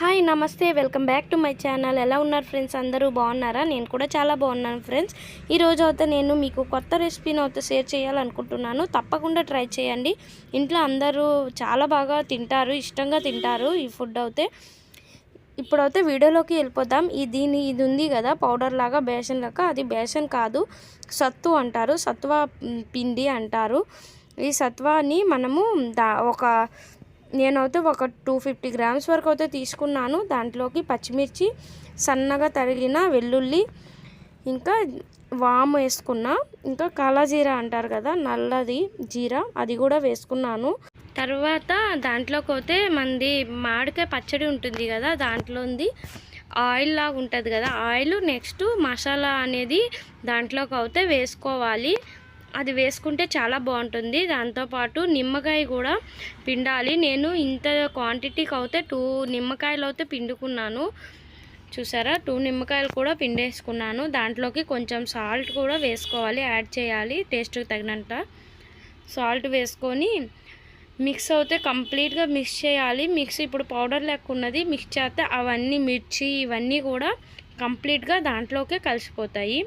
Hi నమస్తే welcome back to my channel. ఎలా ఉన్నారు ఫ్రెండ్స్? అందరూ బాగున్నారా? నేను కూడా చాలా బాగున్నాను ఫ్రెండ్స్. ఈరోజు అయితే నేను మీకు కొత్త రెసిపీని అయితే షేర్ చేయాలనుకుంటున్నాను. తప్పకుండా ట్రై చేయండి. ఇంట్లో అందరూ చాలా బాగా తింటారు ఇష్టంగా తింటారు ఈ ఫుడ్ అయితే. ఇప్పుడైతే వీడియోలోకి వెళ్ళిపోతాం ఈ దీని ఇది ఉంది కదా పౌడర్ లాగా బేసన్ లాగా. అది బేసన్ కాదు సత్తు అంటారు. సత్వ పిండి అంటారు. ఈ సత్వాని మనము దా ఒక నేనైతే ఒక టూ ఫిఫ్టీ గ్రామ్స్ వరకు అయితే తీసుకున్నాను. దాంట్లోకి పచ్చిమిర్చి సన్నగా తరిగిన వెల్లుల్లి ఇంకా వాము వేసుకున్నా. ఇంకా కాలాజీరా అంటారు కదా నల్లది జీరా అది కూడా వేసుకున్నాను. తర్వాత దాంట్లోకి అయితే మంది మామిడికాయ పచ్చడి ఉంటుంది కదా దాంట్లోంది ఆయిల్ లాగా ఉంటుంది కదా ఆయిల్ నెక్స్ట్ మసాలా అనేది దాంట్లోకి అయితే వేసుకోవాలి. అది వేసుకుంటే చాలా బాగుంటుంది. దాంతోపాటు నిమ్మకాయ కూడా పిండాలి. నేను ఇంత క్వాంటిటీకి అయితే టూ నిమ్మకాయలు అయితే పిండుకున్నాను. చూసారా? టూ నిమ్మకాయలు కూడా పిండేసుకున్నాను. దాంట్లోకి కొంచెం సాల్ట్ కూడా వేసుకోవాలి. యాడ్ చేయాలి. టేస్ట్కి తగినంత సాల్ట్ వేసుకొని మిక్స్ అవుతే కంప్లీట్గా మిక్స్ చేయాలి. మిక్స్ ఇప్పుడు పౌడర్ లెక్క ఉన్నది. మిక్స్ చేస్తే అవన్నీ మిర్చి ఇవన్నీ కూడా కంప్లీట్గా దాంట్లోకే కలిసిపోతాయి.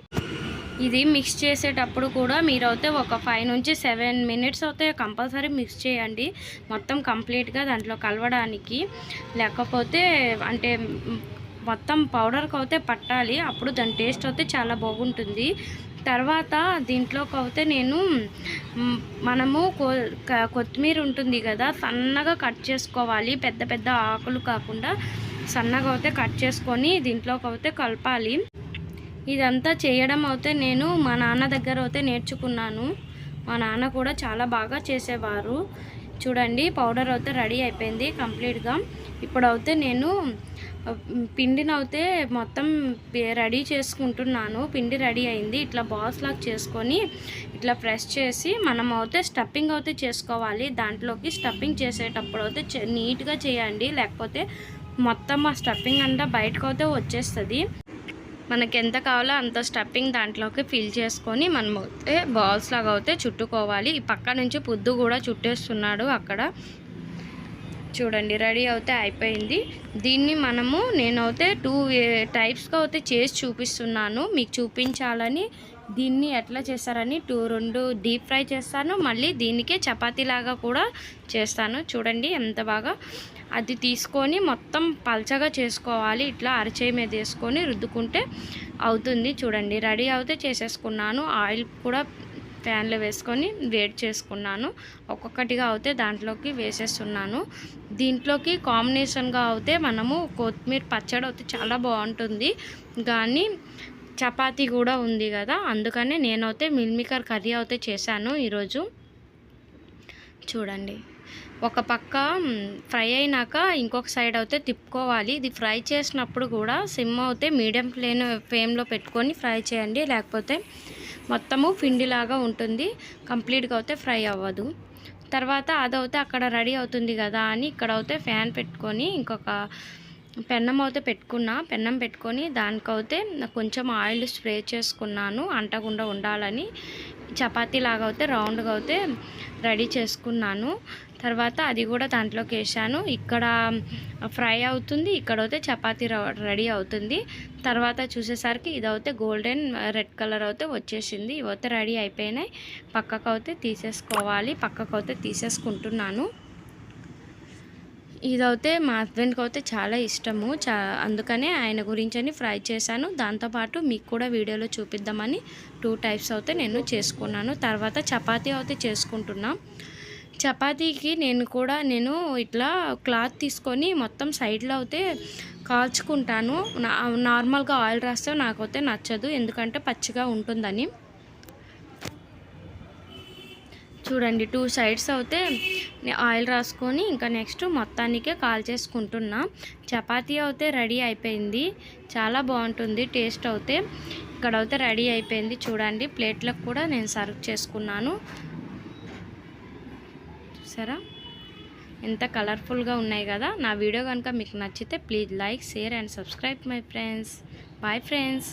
ఇది మిక్స్ చేసేటప్పుడు కూడా మీరు అయితే ఒక ఫైవ్ నుంచి సెవెన్ మినిట్స్ అయితే కంపల్సరీ మిక్స్ చేయండి. మొత్తం కంప్లీట్గా దాంట్లో కలవడానికి. లేకపోతే అంటే మొత్తం పౌడర్కి అయితే పట్టాలి. అప్పుడు దాని టేస్ట్ అయితే చాలా బాగుంటుంది. తర్వాత దీంట్లోకి అయితే నేను మనము కొ కొత్తిమీర ఉంటుంది కదా సన్నగా కట్ చేసుకోవాలి. పెద్ద పెద్ద ఆకులు కాకుండా సన్నగా అయితే కట్ చేసుకొని దీంట్లోకి అయితే కలపాలి. ఇదంతా చేయడం అయితే నేను మా నాన్న దగ్గర అయితే నేర్చుకున్నాను. మా నాన్న కూడా చాలా బాగా చేసేవారు. చూడండి పౌడర్ అయితే రెడీ అయిపోయింది కంప్లీట్గా. ఇప్పుడైతే నేను పిండినైతే మొత్తం రెడీ చేసుకుంటున్నాను. పిండి రెడీ అయింది. ఇట్లా బాల్స్ లాగా చేసుకొని ఇట్లా ప్రెస్ చేసి మనం అయితే స్టఫింగ్ అయితే చేసుకోవాలి. దాంట్లోకి స్టఫింగ్ చేసేటప్పుడు అయితే నీట్గా చేయండి. లేకపోతే మొత్తం ఆ స్టఫింగ్ అంతా బయటకు అయితే వచ్చేస్తుంది. మనకి ఎంత కావాలో అంత స్టఫింగ్ దాంట్లోకి ఫిల్ చేసుకొని మనం అయితే బాల్స్ లాగా అయితే చుట్టుకోవాలి. ఈ పక్క నుంచి పుద్దు కూడా చుట్టేస్తున్నాడు అక్కడ. చూడండి రెడీ అయితే అయిపోయింది. దీన్ని మనము నేనైతే టూ టైప్స్గా అయితే చేసి చూపిస్తున్నాను. మీకు చూపించాలని దీన్ని ఎట్లా చేస్తారని టూ రెండు డీప్ ఫ్రై చేస్తాను. మళ్ళీ దీనికే చపాతీలాగా కూడా చేస్తాను. చూడండి ఎంత బాగా అది తీసుకొని మొత్తం పల్చగా చేసుకోవాలి. ఇట్లా అరచేయి మీద వేసుకొని రుద్దుకుంటే అవుతుంది. చూడండి రెడీ అయితే చేసేసుకున్నాను. ఆయిల్ కూడా ప్యాన్లో వేసుకొని వేడి చేసుకున్నాను. ఒక్కొక్కటిగా అయితే దాంట్లోకి వేసేస్తున్నాను. దీంట్లోకి కాంబినేషన్గా అయితే మనము కొత్తిమీర పచ్చడి అయితే చాలా బాగుంటుంది. కానీ చపాతీ కూడా ఉంది కదా అందుకనే నేనైతే మిల్మికర్ కర్రీ అయితే చేశాను ఈరోజు. చూడండి ఒక పక్క ఫ్రై అయినాక ఇంకొక సైడ్ అయితే తిప్పుకోవాలి. ఇది ఫ్రై చేసినప్పుడు కూడా సిమ్ అయితే మీడియం ఫ్లేమ్ ఫ్లేమ్లో పెట్టుకొని ఫ్రై చేయండి. లేకపోతే మొత్తము పిండిలాగా ఉంటుంది కంప్లీట్గా అయితే ఫ్రై అవ్వదు. తర్వాత అదైతే అక్కడ రెడీ అవుతుంది కదా అని ఇక్కడ అయితే ఫ్యాన్ పెట్టుకొని ఇంకొక పెన్నం అయితే పెట్టుకున్నా పెన్నం పెట్టుకొని దానికైతే కొంచెం ఆయిల్ స్ప్రే చేసుకున్నాను అంటకుండా ఉండాలని. చపాతీ లాగా అయితే రౌండ్గా అయితే రెడీ చేసుకున్నాను. తర్వాత అది కూడా దాంట్లోకి వేసాను. ఇక్కడ ఫ్రై అవుతుంది ఇక్కడ అయితే చపాతీ ర- రెడీ అవుతుంది. తర్వాత చూసేసరికి ఇదైతే గోల్డెన్ రెడ్ కలర్ అయితే వచ్చేసింది. ఇవైతే రెడీ అయిపోయినాయి. పక్కకు అయితే తీసేసుకోవాలి పక్కకు అయితే తీసేసుకుంటున్నాను. ఇదైతే మా హస్బెండ్కి అయితే చాలా ఇష్టము. చా అందుకనే ఆయన గురించి అని ఫ్రై చేశాను. దాంతోపాటు మీకు కూడా వీడియోలో చూపిద్దామని టూ టైప్స్ అయితే నేను చేసుకున్నాను. తర్వాత చపాతీ అయితే చేసుకుంటున్నాం. చపాతీకి నేను కూడా నేను ఇట్లా క్లాత్ తీసుకొని మొత్తం సైడ్లో అయితే కాల్చుకుంటాను. నా- నార్మల్గా ఆయిల్ రాస్తే నాకైతే నచ్చదు. ఎందుకంటే పచ్చిగా ఉంటుందని. చూడండి టూ సైడ్స్ అయితే ఆయిల్ రాసుకొని ఇంకా నెక్స్ట్ మొత్తానికే కాల్ చేసుకుంటున్నా. చపాతీ అయితే రెడీ అయిపోయింది. చాలా బాగుంటుంది టేస్ట్ అయితే ఇక్కడ అయితే రెడీ అయిపోయింది. చూడండి ప్లేట్లకు కూడా నేను సర్వ్ చేసుకున్నాను. సరే ఎంత కలర్ఫుల్గా ఉన్నాయి కదా. నా వీడియో కనుక మీకు నచ్చితే please like share and subscribe my friends. Bye friends.